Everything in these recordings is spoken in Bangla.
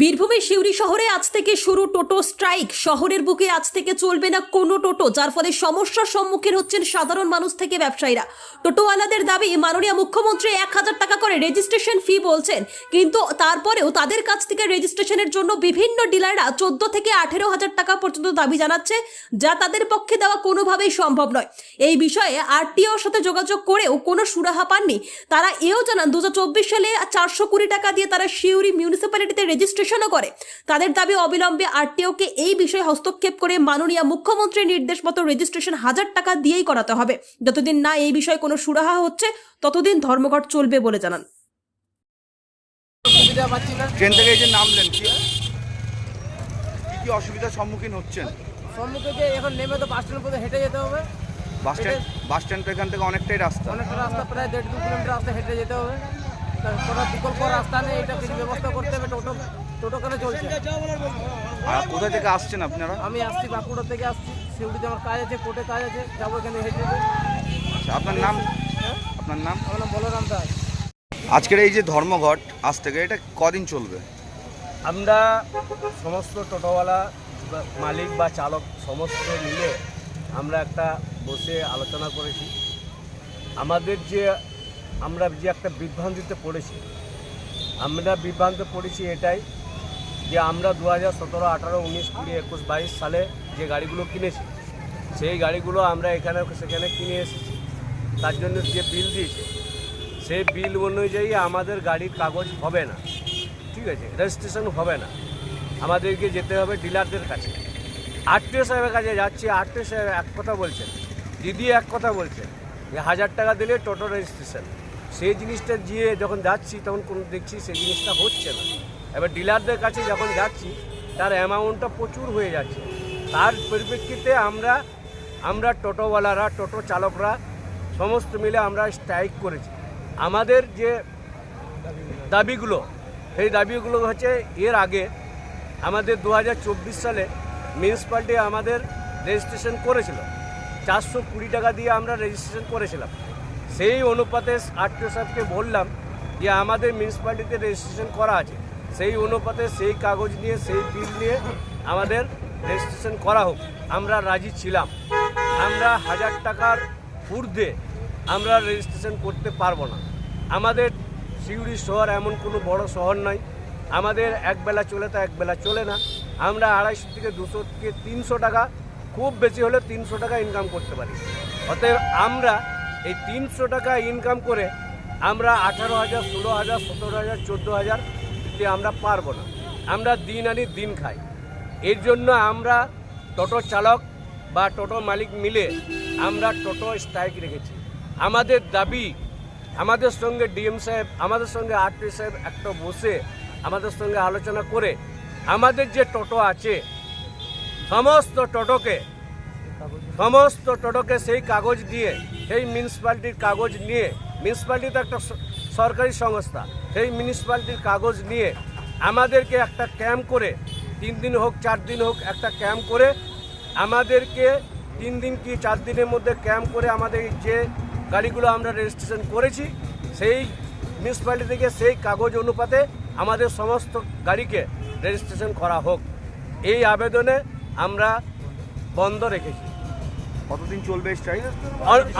বীরভূমের সিউড়ি শহরে আজ থেকে শুরু টোটো স্ট্রাইক। শহরের বুকে আজ থেকে চলবে না কোনো টোটো, যার ফলে সমস্যার সম্মুখীন হচ্ছেন সাধারণ মানুষ থেকে ব্যবসায়ীরা। টোটোওয়ালাদের দাবি, মাননীয় মুখ্যমন্ত্রী এক হাজার টাকা করে রেজিস্ট্রেশন ফি বলছেন, কিন্তু তারপরেও তাদের কাছ থেকে রেজিস্ট্রেশনের জন্য বিভিন্ন ডিলাররা চোদ্দ থেকে আঠেরো হাজার টাকা পর্যন্ত দাবি জানাচ্ছে, যা তাদের পক্ষে দেওয়া কোনোভাবেই সম্ভব নয়। এই বিষয়ে আরটিওর সাথে যোগাযোগ করেও কোনো সুরাহা পাননি। তারা এও জানান দু হাজার চব্বিশ সালে চারশো কুড়ি টাকা দিয়ে তারা শিউরি মিউনিসিপ্যালিটিতে রেজিস্ট্রেশনও করে। তাদের দাবি অবিলম্বে আরটিওকে এই বিষয়ে হস্তক্ষেপ করে মাননীয় মুখ্যমন্ত্রীর নির্দেশ মতো রেজিস্ট্রেশন হাজার টাকা দিয়েই করাতে হবে। যতদিন না এই বিষয়ে কোনো সুরাহা হচ্ছে ততদিন ধর্মঘট চলবে বলে জানান। ট্রেন থেকে এই যে নামলেন কি অসুবিধার সম্মুখীন হচ্ছেন? সম্মুখে যে এখন নেমে তো বাস স্ট্যান্ড পর্যন্ত হেঁটে যেতে হবে। বাস স্ট্যান্ড বাস স্ট্যান্ড তো এখান থেকে অনেকটাই রাস্তা। অনেকটা রাস্তা প্রায় দেড় দু কিলোমিটার রাস্তা হেঁটে যেতে হবে। কোনো বিকল্প রাস্তা নেই এটা কিছু ব্যবস্থা করতে হবে? টোটো টোটো কেন চলছে? আর কোথা থেকে আসছেন আপনারা? আমি আসছি বাঁকুড়া থেকে আসছি। শিউড়িতে আমার কাজ আছে কোর্টে কাজ আছে যাব এখানে হেঁটে। আচ্ছা, আপনার নাম? হ্যাঁ আপনার নাম? আমার নাম বলরাম দাস। আজকের এই যে ধর্মঘট আজ থেকে এটা কদিন চলবে? আমরা সমস্ত টোটোওয়ালা মালিক বা চালক সমস্ত মিলে আমরা একটা বসে আলোচনা করেছি। আমাদের যে আমরা যে একটা বিভ্রান্তিতে পড়েছি। আমরা বিভ্রান্ত পড়েছি এটাই যে আমরা দু হাজার সতেরো, আঠারো, উনিশ, কুড়ি, একুশ, বাইশ সালে যে গাড়িগুলো কিনেছি, সেই গাড়িগুলো আমরা এখানে, সেখানে কিনে এসেছি। তার জন্য যে বিল দিয়েছে, সেই বিল অনুযায়ী আমাদের গাড়ির কাগজ হবে না। ঠিক আছে, রেজিস্ট্রেশন হবে না। আমাদেরকে যেতে হবে ডিলারদের কাছে। আরটিও সাহেবের কাছে যাচ্ছি আরটিও সাহেব এক কথা বলছেন, দিদি এক কথা বলছেন, যে হাজার টাকা দিলে টোটো রেজিস্ট্রেশন। সেই জিনিসটা গিয়ে যখন যাচ্ছি, তখন কোনো দেখছি সেই জিনিসটা হচ্ছে না। এবার ডিলারদের কাছে যখন যাচ্ছি, তার অ্যামাউন্টটা প্রচুর হয়ে যাচ্ছে। তার পরিপ্রেক্ষিতে আমরা আমরা টোটোওয়ালারা, টোটো চালকরা সমস্ত মিলে আমরা স্ট্রাইক করেছি। আমাদের যে দাবিগুলো, সেই দাবিগুলো হচ্ছে, এর আগে আমাদের দু হাজার চব্বিশ সালে মিউনিসিপ্যালিটি আমাদের রেজিস্ট্রেশন করেছিল। চারশো কুড়ি টাকা দিয়ে আমরা রেজিস্ট্রেশন করেছিলাম। সেই অনুপাতে আরটিও সাহেবকে বললাম যে আমাদের মিউনিসিপ্যালিটিতে রেজিস্ট্রেশন করা আছে। সেই অনুপাতে সেই কাগজ নিয়ে, সেই বিল নিয়ে আমাদের রেজিস্ট্রেশন করা হোক। আমরা রাজি ছিলাম। আমরা হাজার টাকার ঊর্ধ্বে আমরা রেজিস্ট্রেশন করতে পারব না। আমাদের সিউড়ি শহর এমন কোনো বড় শহর নয় আমাদের একবেলা চলে তো একবেলা চলে না। আমরা আড়াইশো থেকে দুশো থেকে তিনশো টাকা, খুব বেশি হলে তিনশো টাকা ইনকাম করতে পারি। অতএব আমরা এই তিনশো টাকা ইনকাম করে আমরা আঠারো হাজার, ষোলো হাজার, সতেরো হাজার, চোদ্দ হাজার দিতে আমরা পারব না। আমরা দিন আনি দিন খাই। এর জন্য আমরা টোটো চালক বা টোটো মালিক মিলে আমরা টোটো স্ট্রাইক রেখেছি। আমাদের দাবি, আমাদের সঙ্গে ডিএম সাহেব, আমাদের সঙ্গে আরটি সাহেব একটা বসে আমাদের সঙ্গে আলোচনা করে আমাদের যে টোটো আছে, সমস্ত টোটোকে সমস্ত টোটোকে সেই কাগজ দিয়ে সেই মিউনিসিপ্যালিটির কাগজ নিয়ে মিউনিসিপ্যালিটি তো একটা সরকারি সংস্থা, সেই মিউনিসিপ্যালিটির কাগজ নিয়ে আমাদেরকে একটা ক্যাম্প করে, তিন দিন হোক, চার দিন হোক, একটা ক্যাম্প করে আমাদেরকে তিন দিন কি চার দিনের মধ্যে ক্যাম্প করে আমাদের যে গাড়িগুলো আমরা রেজিস্ট্রেশন করেছি, সেই মিউনিসিপ্যালিটি থেকে সেই কাগজ অনুপাতে আমাদের সমস্ত গাড়িকে রেজিস্ট্রেশন করা হোক। এই আবেদনে আমরা বন্ধ রেখেছি। কতদিন চলবে স্ট্রাইক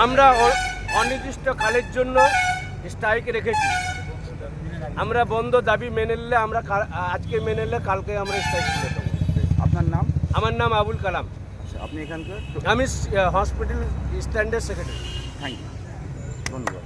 আমরা অনির্দিষ্ট কালের জন্য স্ট্রাইক রেখেছি। আমরা বন্ধ দাবি মেনে নিলে আমরা আজকে মেনে নিলে কালকে আমরা স্ট্রাইক করে দেবো। আপনার নাম? আমার নাম আবুল কালাম। আচ্ছা, আপনি এখানকার? আমি hospital standard secretary thank you ধন্যবাদ।